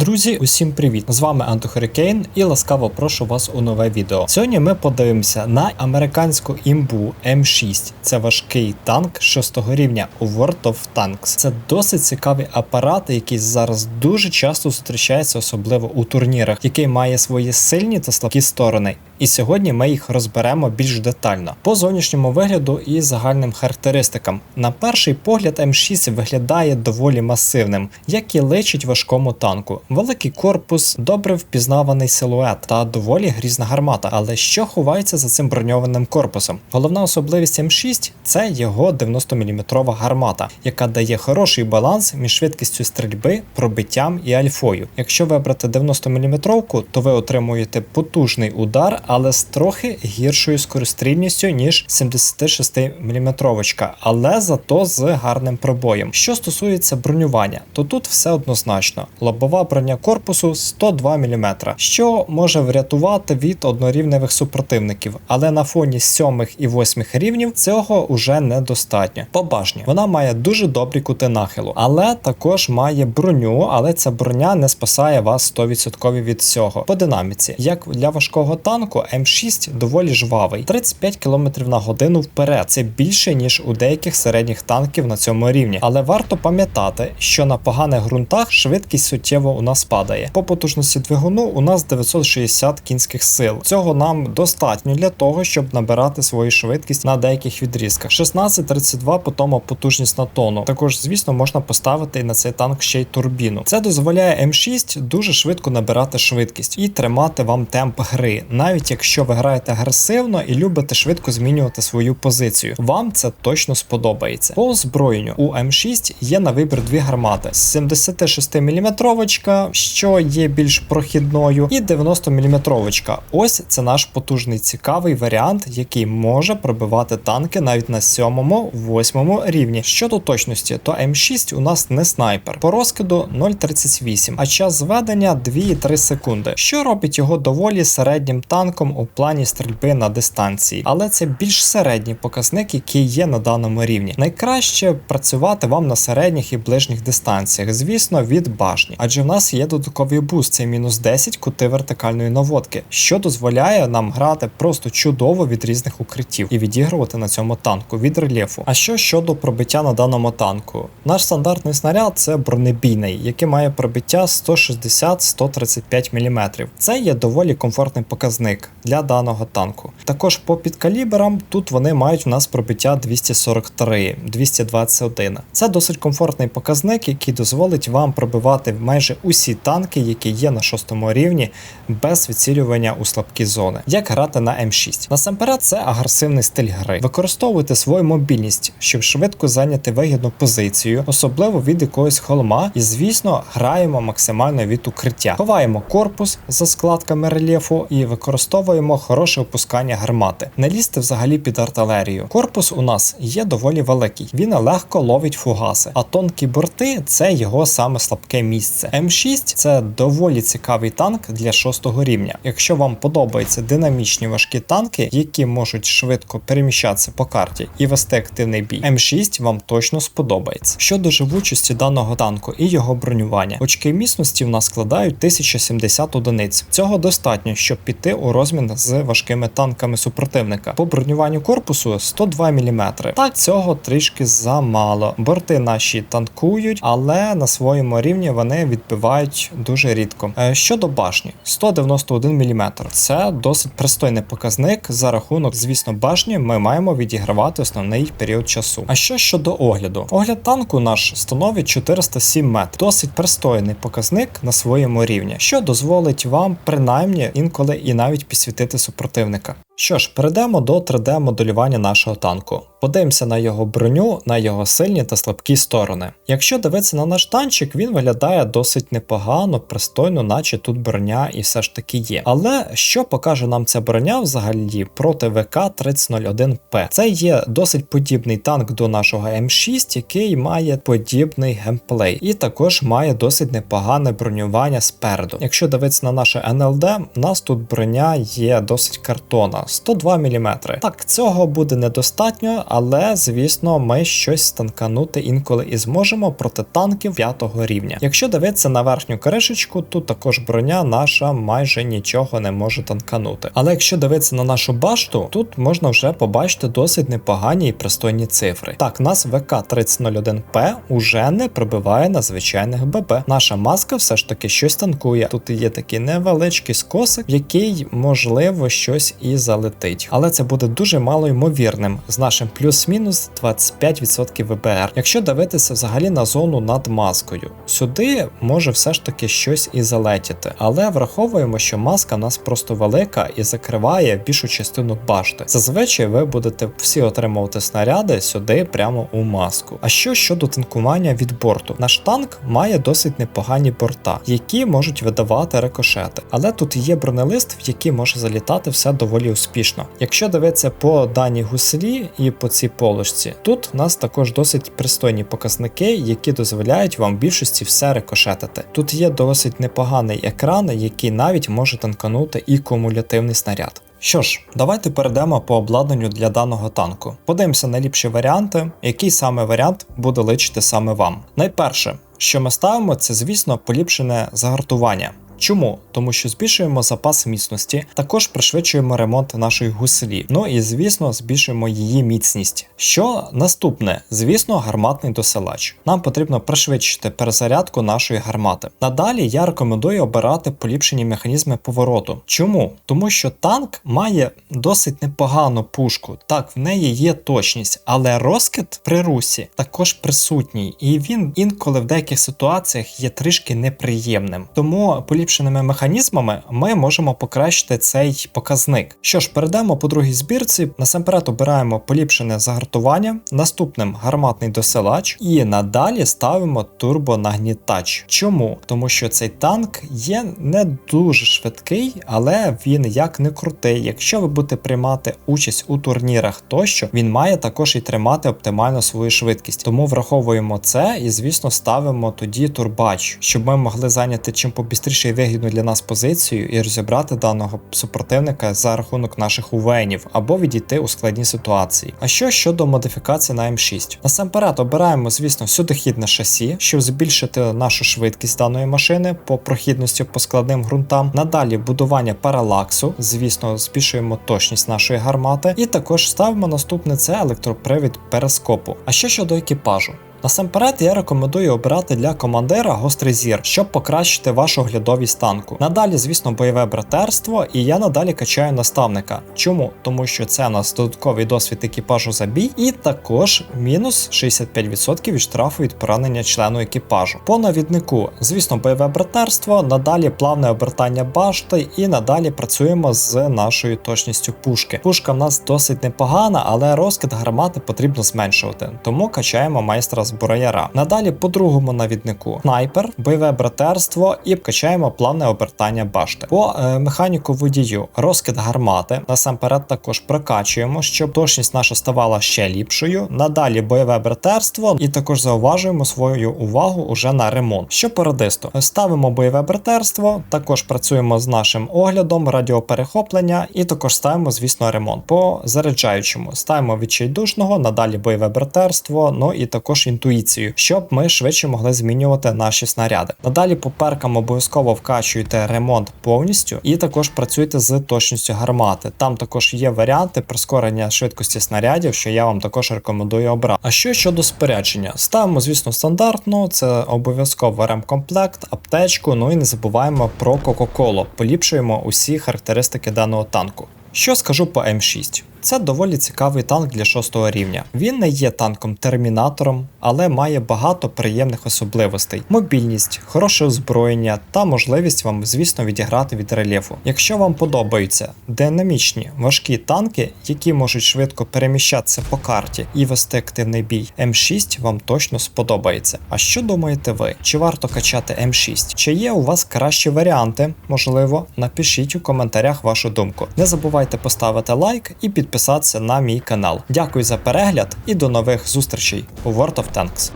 Друзі, усім привіт! З вами Антохурикейн і ласкаво прошу вас у нове відео. Сьогодні ми подивимося на американську імбу М6. Це важкий танк 6 рівня у World of Tanks. Це досить цікавий апарат, який зараз дуже часто зустрічається, особливо у турнірах, який має свої сильні та слабкі сторони. І сьогодні ми їх розберемо більш детально по зовнішньому вигляду і загальним характеристикам. На перший погляд, М6 виглядає доволі масивним, як і личить важкому танку. Великий корпус, добре впізнаваний силует та доволі грізна гармата. Але що ховається за цим броньованим корпусом? Головна особливість М6 це його 90-мм гармата, яка дає хороший баланс між швидкістю стрільби, пробиттям і альфою. Якщо вибрати 90-мм, то ви отримуєте потужний удар але з трохи гіршою скорострільністю, ніж 76 мм, але зато з гарним пробоєм. Що стосується бронювання, то тут все однозначно. Лобова броня корпусу 102 мм, що може врятувати від однорівневих супротивників, але на фоні 7 і 8 рівнів цього уже недостатньо. По башні вона має дуже добрі кути нахилу, але також має броню, але ця броня не спасає вас 100% від цього. По динаміці, як для важкого танку, М6 доволі жвавий, 35 км на годину вперед. Це більше ніж у деяких середніх танків на цьому рівні. Але варто пам'ятати, що на поганих ґрунтах швидкість суттєво у нас падає. По потужності двигуну у нас 960 кінських сил. Цього нам достатньо для того, щоб набирати свою швидкість на деяких відрізках. 16-32 по тому потужність на тону. Також, звісно, можна поставити на цей танк ще й турбіну. Це дозволяє М6 дуже швидко набирати швидкість і тримати вам темп гри, навіть якщо ви граєте агресивно і любите швидко змінювати свою позицію. Вам це точно сподобається. По озброєнню у М6 є на вибір дві гармати: 76 мм, що є більш прохідною, і 90 мм. Ось це наш потужний цікавий варіант, який може пробивати танки навіть на 7-8 рівні. Щодо точності, то М6 у нас не снайпер. По розкиду 0,38, а час зведення 2,3 секунди, що робить його доволі середнім танком у плані стрільби на дистанції, але це більш середній показник, який є на даному рівні. Найкраще працювати вам на середніх і ближніх дистанціях, звісно, від башні, адже в нас є додатковий буст, це мінус 10 кути вертикальної наводки, що дозволяє нам грати просто чудово від різних укриттів і відігрувати на цьому танку від рельєфу. А що щодо пробиття на даному танку? Наш стандартний снаряд це бронебійний, який має пробиття 160-135 мм. Це є доволі комфортний показник для даного танку. Також по підкаліберам тут вони мають у нас пробиття 243, 221. Це досить комфортний показник, який дозволить вам пробивати майже усі танки, які є на шостому рівні, без відцілювання у слабкі зони. Як грати на М6? Насамперед, це агресивний стиль гри. Використовуйте свою мобільність, щоб швидко зайняти вигідну позицію, особливо від якогось холма, і, звісно, граємо максимально від укриття. Ховаємо корпус за складками рельєфу і використовуємо хороше опускання гармати. Не лізьте взагалі під артилерію. Корпус у нас є доволі великий. Він легко ловить фугаси, а тонкі борти це його саме слабке місце. М6 це доволі цікавий танк для шостого рівня. Якщо вам подобаються динамічні важкі танки, які можуть швидко переміщатися по карті і вести активний бій, М6 вам точно сподобається. Щодо живучості даного танку і його бронювання, очки міцності в нас складають 1070 одиниць. Цього достатньо, щоб піти у розмін з важкими танками супротивника. По бронюванню корпусу 102 мм. Так цього трішки замало. Борти наші танкують, але на своєму рівні вони відбивають дуже рідко. Е, щодо башні, 191 мм. Це досить пристойний показник. За рахунок, звісно, башні ми маємо відігравати основний період часу. А що щодо огляду? Огляд танку наш становить 407 метрів. Досить пристойний показник на своєму рівні, що дозволить вам принаймні інколи і навіть підсвітити супротивника. Що ж, перейдемо до 3D-моделювання нашого танку. Подивимося на його броню, на його сильні та слабкі сторони. Якщо дивитися на наш танчик, він виглядає досить непогано, пристойно, наче тут броня і все ж таки є. Але що покаже нам ця броня взагалі проти ВК-3001П? Це є досить подібний танк до нашого М6, який має подібний геймплей, і також має досить непогане бронювання спереду. Якщо дивитися на наше НЛД, у нас тут броня є досить картона. 102 мм. Так, цього буде недостатньо, але звісно, ми щось станканути інколи і зможемо проти танків 5 рівня. Якщо дивитися на верхню кришечку, тут також броня наша майже нічого не може танканути. Але якщо дивитися на нашу башту, тут можна вже побачити досить непогані і пристойні цифри. Так, нас ВК-3001П уже не пробиває на звичайних ББ. Наша маска все ж таки щось танкує. Тут є такий невеличкий скосик, який можливо щось і залетить. Але це буде дуже мало ймовірним з нашим плюс-мінус 25% ВБР. Якщо дивитися взагалі на зону над маскою, сюди може все ж таки щось і залетіти. Але враховуємо, що маска у нас просто велика і закриває більшу частину башти. Зазвичай ви будете всі отримувати снаряди сюди прямо у маску. А що щодо танкування від борту? Наш танк має досить непогані борта, які можуть видавати рикошети. Але тут є бронелист, в який може залітати все доволі успішно. Якщо дивитися по даній гуслі і по цій полочці, тут у нас також досить пристойні показники, які дозволяють вам в більшості все рикошетити. Тут є досить непоганий екран, який навіть може танканути і кумулятивний снаряд. Що ж, давайте перейдемо по обладнанню для даного танку. Подивимося найліпші варіанти, який саме варіант буде личити саме вам. Найперше, що ми ставимо, це, звісно, поліпшене загартування. Чому? Тому що збільшуємо запас міцності, також пришвидшуємо ремонт нашої гуслі. Ну і звісно, збільшуємо її міцність. Що наступне? Звісно, гарматний досилач. Нам потрібно пришвидшити перезарядку нашої гармати. Надалі я рекомендую обирати поліпшені механізми повороту. Чому? Тому що танк має досить непогану пушку. Так, в неї є точність, але розкид при русі також присутній, і він інколи в деяких ситуаціях є трішки неприємним. Тому поліпшення поліпшеними механізмами ми можемо покращити цей показник. Що ж, перейдемо по другій збірці. Насамперед обираємо поліпшене загартування, наступним гарматний досилач, і надалі ставимо турбонагнітач. Чому? Тому що цей танк є не дуже швидкий, але він як не крутий. Якщо ви будете приймати участь у турнірах тощо, він має також і тримати оптимально свою швидкість. Тому враховуємо це і, звісно, ставимо тоді турбач, щоб ми могли зайняти чим побістріше вигідну для нас позицію і розібрати даного супротивника за рахунок наших увенів або відійти у складні ситуації. А що щодо модифікації на М6? Насамперед обираємо, звісно, сюдохідне шасі, щоб збільшити нашу швидкість даної машини по прохідності по складним ґрунтам. Надалі будування паралаксу, звісно, збільшуємо точність нашої гармати, і також ставимо наступне це електропривід перископу. А що щодо екіпажу? Насамперед я рекомендую обирати для командира гострий зір, щоб покращити вашу оглядовість танку. Надалі, звісно, бойове братерство, і я надалі качаю наставника. Чому? Тому що це у нас додатковий досвід екіпажу за бій, і також мінус 65% від штрафу від поранення члену екіпажу. По навіднику, звісно, бойове братерство, надалі плавне обертання башти, і надалі працюємо з нашою точністю пушки. Пушка в нас досить непогана, але розкид гармати потрібно зменшувати, тому качаємо майстра зброяра. Надалі по другому навіднику снайпер, бойове братерство і качаємо плавне обертання башти. По е, механіку водію розкид гармати. Насамперед також прокачуємо, щоб точність наша ставала ще ліпшою. Надалі бойове братерство, і також зауважуємо свою увагу уже на ремонт. Що по радисту? Ставимо бойове братерство, також працюємо з нашим оглядом, радіоперехоплення, і також ставимо, звісно, ремонт. По заряджаючому ставимо відчайдушного, надалі бойове братерство, ну і також інтуїцію, щоб ми швидше могли змінювати наші снаряди. Надалі по перкам обов'язково вкачуєте ремонт повністю і також працюйте з точністю гармати. Там також є варіанти прискорення швидкості снарядів, що я вам також рекомендую обрати. А що щодо спорядження? Ставимо, звісно, стандартно, це обов'язково ремкомплект, аптечку, ну і не забуваємо про Кока-Колу. Поліпшуємо усі характеристики даного танку. Що скажу по М6? Це доволі цікавий танк для 6 рівня. Він не є танком-термінатором, але має багато приємних особливостей: мобільність, хороше озброєння та можливість вам, звісно, відіграти від рельєфу. Якщо вам подобаються динамічні важкі танки, які можуть швидко переміщатися по карті і вести активний бій, М6 вам точно сподобається. А що думаєте ви? Чи варто качати М6? Чи є у вас кращі варіанти? Можливо, напишіть у коментарях вашу думку. Не забувайте поставити лайк і підписатися на мій канал. Дякую за перегляд і до нових зустрічей у World of Tanks.